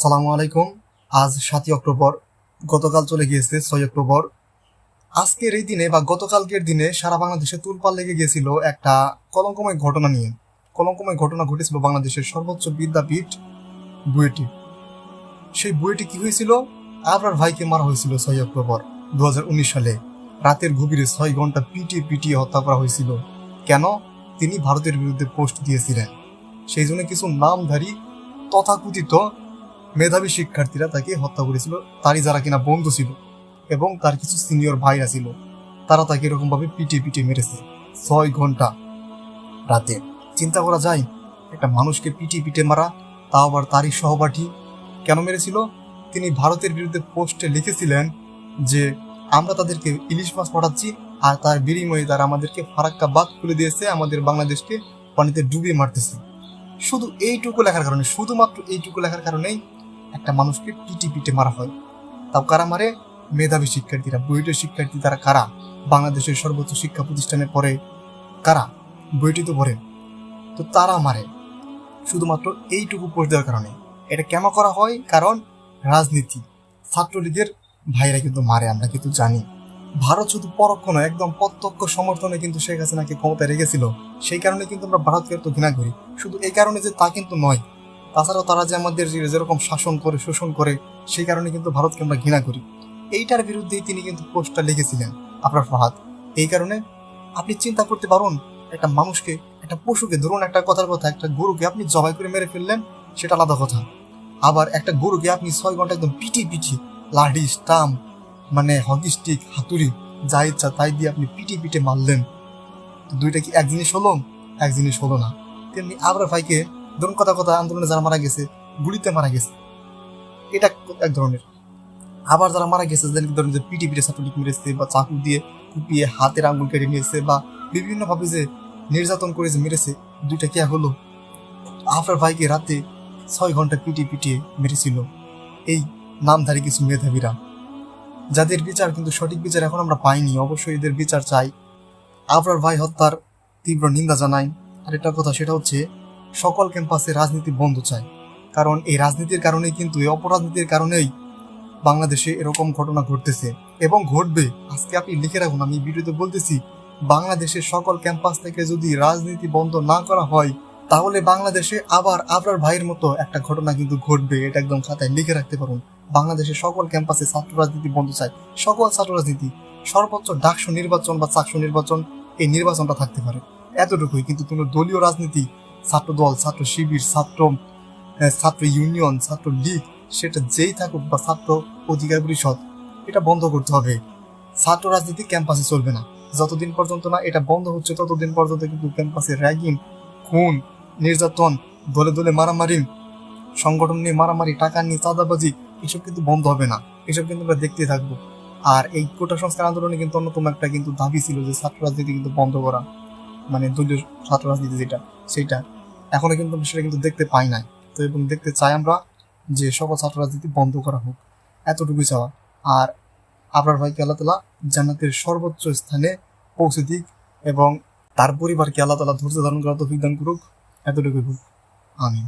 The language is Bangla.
আসসালামু আলাইকুম। আজ সাতই অক্টোবর, গতকাল চলে গিয়েছে ছয় অক্টোবর। আজকের এই দিনে বা গতকালকের দিনে সারা বাংলাদেশে তুলপাল লেগে গিয়েছিল একটা কলঙ্কময় ঘটনা নিয়ে। কলঙ্কময় ঘটনা ঘটেছিল বাংলাদেশের সর্বোচ্চ বিদ্যাপীঠ বুয়েটি। সেই বুয়েটি কি হয়েছিল? আবরার ভাইকে মারা হয়েছিল ছয় অক্টোবর দু হাজার উনিশ সালে। রাতের গভীরে ছয় ঘণ্টা পিটিয়ে পিটিয়ে হত্যা করা হয়েছিল। কেন? তিনি ভারতের বিরুদ্ধে পোস্ট দিয়েছিলেন। সেই জন্য কিছু নামধারী তথাকথিত মেধাবী শিক্ষার্থীরা তাকে হত্যা করেছিল, তারই যারা কিনা বন্ধু ছিল এবং তার কিছু সিনিয়র ভাইরা ছিল, তারা তাকে এরকম ভাবে পিটিয়ে পিটিয়ে মেরেছে ছয় ঘণ্টা রাতে। চিন্তা করা যায়, একটা মানুষকে পিটিয়ে পিটে মারা, তাও আবার তারই সহপাঠী কেন মেরেছিল? তিনি ভারতের বিরুদ্ধে পোস্টে লিখেছিলেন যে, আমরা তাদেরকে ইলিশ মাছ পাঠাচ্ছি আর তার বিনিময়ে তারা আমাদেরকে ফারাক্কা বাদ খুলে দিয়েছে, আমাদের বাংলাদেশকে পানিতে ডুবিয়ে মারতেছে। শুধু এইটুকু লেখার কারণে, শুধুমাত্র এইটুকু লেখার কারণেই একটা মানুষকে পিটি পিটে মারা হয়। তাও কারা মারে? মেধাবী শিক্ষার্থীরা বুয়েটের শিক্ষার্থী তারা কারা? বাংলাদেশের সর্বোচ্চ শিক্ষা প্রতিষ্ঠানে পড়ে কারা? বইটি তো পড়ে। তো তারা মারে। শুধুমাত্র এইটুকু পোস্ট দেওয়ার কারণে। এটা কেন করা হয়? কারণ রাজনীতি। ছাত্রলীগের ভাইরা কিন্তু মারে, আমরা কিন্তু জানি। ভারত শুধু পরোক্ষ নয়, একদম প্রত্যক্ষ সমর্থনে কিন্তু শেখ হাসিনাকে ক্ষমতায় রেখেছিল। সেই কারণে কিন্তু আমরা ভারতকে এত ঘৃণা করি। শুধু এই কারণে যে তা কিন্তু নয় তাছাড়াও তারা যে আমাদের যেরকম শাসন করে, শোষণ করে, সেই কারণে কিন্তু ভারতকে আমরা ঘৃণা করি। এইটার বিরুদ্ধেই তিনি কিন্তু পোস্টটা লিখেছিলেন আপনার ফাহাদ। এই কারণে আপনি চিন্তা করতে পারুন, একটা মানুষকে, একটা পশুকে, ধরুন একটা কথার কথা, একটা গরুকে আপনি জবাই করে মেরে ফেললেন, সেটা আলাদা কথা। আবার একটা গরুকে আপনি ছয় ঘণ্টা একদম পিটি পিটি লাঠি, স্টাম্প মানে হকি স্টিক, হাতুড়ি, যা ইচ্ছা তাই দিয়ে আপনি পিটি পিটে মারলেন। দুইটা কি এক জিনিস হলো? এক জিনিস হলো না। তেমনি আবরার ভাইকে ধরুন কথা কথা, আন্দোলনে যারা মারা গেছে, গুলিতে মারা গেছে, এটা এক ধরনের। আবার যারা মারা গেছে যাদেরকে ধরুন যে পিটি পিটে ছাত্রলীগ মেরেছে বা চাকু দিয়ে কুপিয়ে হাতের আঙুল কেটে নিয়েছে বা বিভিন্নভাবে যে নির্যাতন করে যে মেরেছে, দুইটা কি এক হলো? আফরার ভাইকে রাতে ছয় ঘণ্টা পিটিয়ে পিটিয়ে মেরেছিল এই নামধারী কিছু মেধাবীরা। যাদের বিচার কিন্তু সঠিক বিচার এখন আমরা পাইনি, অবশ্যই এদের বিচার চাই। আবরার ভাই হত্যার তীব্র নিন্দা জানাই। আর একটা কথা, সেটা হচ্ছে সকল ক্যাম্পাসে রাজনীতি বন্ধ চায় কারণ এই রাজনীতির কারণেই কিন্তু, এই অপরাজনীতির কারণেই বাংলাদেশে এরকম ঘটনা ঘটতেছে। এবং ঘটবে, আজকে আপনি লিখে রাখুন, আমি ভিডিওতে বলতেছি, বাংলাদেশের সকল ক্যাম্পাস থেকে যদি রাজনীতি বন্ধ না করা হয়, তাহলে বাংলাদেশে আবার আবরার ভাইয়ের মতো একটা ঘটনা কিন্তু ঘটবে, এটা একদম খাতায় লিখে রাখতে পারুন। বাংলাদেশের সকল ক্যাম্পাসে ছাত্র রাজনীতি বন্ধ চাই, সকল ছাত্র রাজনীতি, সর্বোচ্চ ডাকসু নির্বাচন বা চাকসু নির্বাচন, এই নির্বাচনটা থাকতে পারে। এতটুকুই, কিন্তু কোনো দলীয় রাজনীতি ছাত্র দল ছাত্র শিবির, ছাত্র ছাত্র ইউনিয়ন, ছাত্র লীগ, সেটা যেই থাকুক বা ছাত্র অধিকার পরিষদ, এটা বন্ধ করতে হবে। ছাত্র রাজনীতি ক্যাম্পাসে চলবে না। যতদিন পর্যন্ত না এটা বন্ধ হচ্ছে, ততদিন পর্যন্ত কিন্তু ক্যাম্পাসে র্যাগিং, খুন, নির্যাতন, দলে দলে মারামারি, সংগঠন নিয়ে মারামারি, টাকা নিয়ে চাঁদাবাজি, এসব কিন্তু বন্ধ হবে না। এসব কিন্তু আমরা দেখতে থাকব। আর এই কোটা সংস্কার আন্দোলনে কিন্তু অন্যতম একটা কিন্তু দাবি ছিল যে ছাত্র রাজনীতি কিন্তু বন্ধ করা মানে দলীয় ছাত্র রাজনীতি যেটা। সেটা এখনও কিন্তু আমরা সেটা কিন্তু দেখতে পাই নাই। তো এবং দেখতে চাই আমরা যে সকল ছাত্র রাজনীতি বন্ধ করা হোক, এতটুকুই চাওয়া। আর আপনার ভাইকে আল্লাহ তালা জান্নাতের সর্বোচ্চ স্থানে পৌঁছে দিক এবং তার পরিবারকে আল্লাহ তালা ধৈর্য ধারণ করা তো দান করুক। এতটুকুই হোক। আমিন।